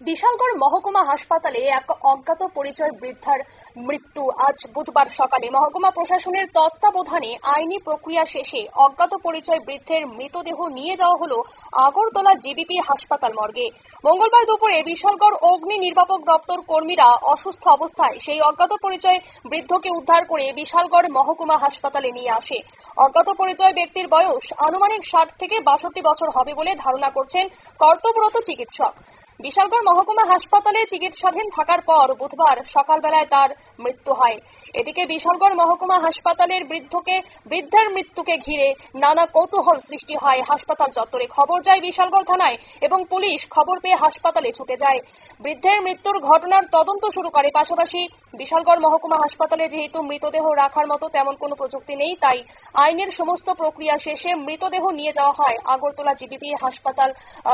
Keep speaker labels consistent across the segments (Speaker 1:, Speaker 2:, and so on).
Speaker 1: বিশালগড় মহকুমা হাসপাতালে এক অজ্ঞাত পরিচয় বৃদ্ধার মৃত্যু। আজ বুধবার সকালে মহকুমা প্রশাসনের তত্ত্বাবধানে আইনি প্রক্রিয়া শেষে অজ্ঞাত পরিচয় বৃদ্ধের মৃতদেহ নিয়ে যাওয়া হলো আগরতলা জিবিপি হাসপাতাল মর্গে। মঙ্গলবার দুপুরে বিশালগড় অগ্নি নির্বাপক দপ্তর কর্মীরা অসুস্থ অবস্থায় সেই অজ্ঞাত পরিচয় বৃদ্ধকে উদ্ধার করে বিশালগড় মহকুমা হাসপাতালে নিয়ে আসে। অজ্ঞাত পরিচয় ব্যক্তির বয়স আনুমানিক ষাট থেকে বাষট্টি বছর হবে বলে ধারণা করছেন কর্তব্যরত চিকিৎসক। বিশালগড় মহকুমা হাসপাতালে চিকিৎসাধীন থাকার পর বুধবার সকালবেলায় তার মৃত্যু হয়। এদিকে বিশালগড় মহকুমা হাসপাতালের বৃদ্ধকে, বৃদ্ধের মৃত্যুকে ঘিরে নানা কৌতূহল সৃষ্টি হয়। হাসপাতাল চত্বরে খবর যায় বিশালগড় থানায় এবং পুলিশ খবর পেয়ে হাসপাতালে ছুটে যায়। বৃদ্ধের মৃত্যুর ঘটনার তদন্ত শুরু করে পাশাপাশি বিশালগড় মহকুমা হাসপাতালে যেহেতু মৃতদেহ রাখার মতো তেমন কোনো প্রযুক্তি নেই, তাই আইনের সমস্ত প্রক্রিয়া শেষে মৃতদেহ নিয়ে যাওয়া হয় আগরতলা জিবিপি হাসপাতাল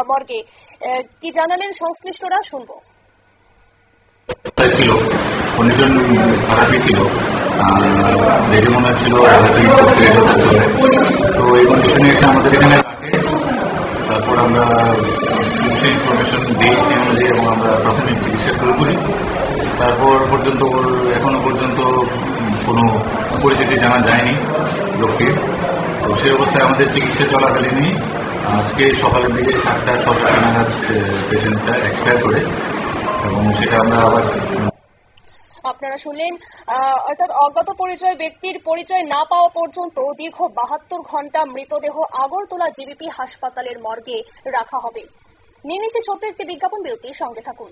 Speaker 1: মর্গে। কি জানালেন সংশ্লিষ্টরা শুনব।
Speaker 2: ছিল। কন্ডিশন খারাপই ছিল। দেখে মনে হচ্ছিল তো এই কন্ডিশনে এসে আমাদের এখানে রাখে তারপর আমরা পুলিশে ইনফরমেশন দিই সেই এবং আমরা প্রাথমিক চিকিৎসা শুরু করি। তারপর পর্যন্ত ওর এখনও পর্যন্ত কোনো পরিচিতি জানা যায়নি লোকটির তো সেই অবস্থায় আমাদের চিকিৎসা চলাকালীনই আজকে সকালের দিকে সাতটা ছটা পেশেন্টটা এক্সপায়ার করে এবং সেটা আমরা আবার
Speaker 1: আপনারা শুনলেন অর্থাৎ অজ্ঞাত পরিচয় ব্যক্তির পরিচয় না পাওয়া পর্যন্ত দীর্ঘ বাহাত্তর ঘণ্টা মৃতদেহ আগরতলা জিবিপি হাসপাতালের মর্গে রাখা হবে। নিয়ে নিচ্ছে ছোট্ট একটি বিজ্ঞাপন বিরতি, সঙ্গে থাকুন।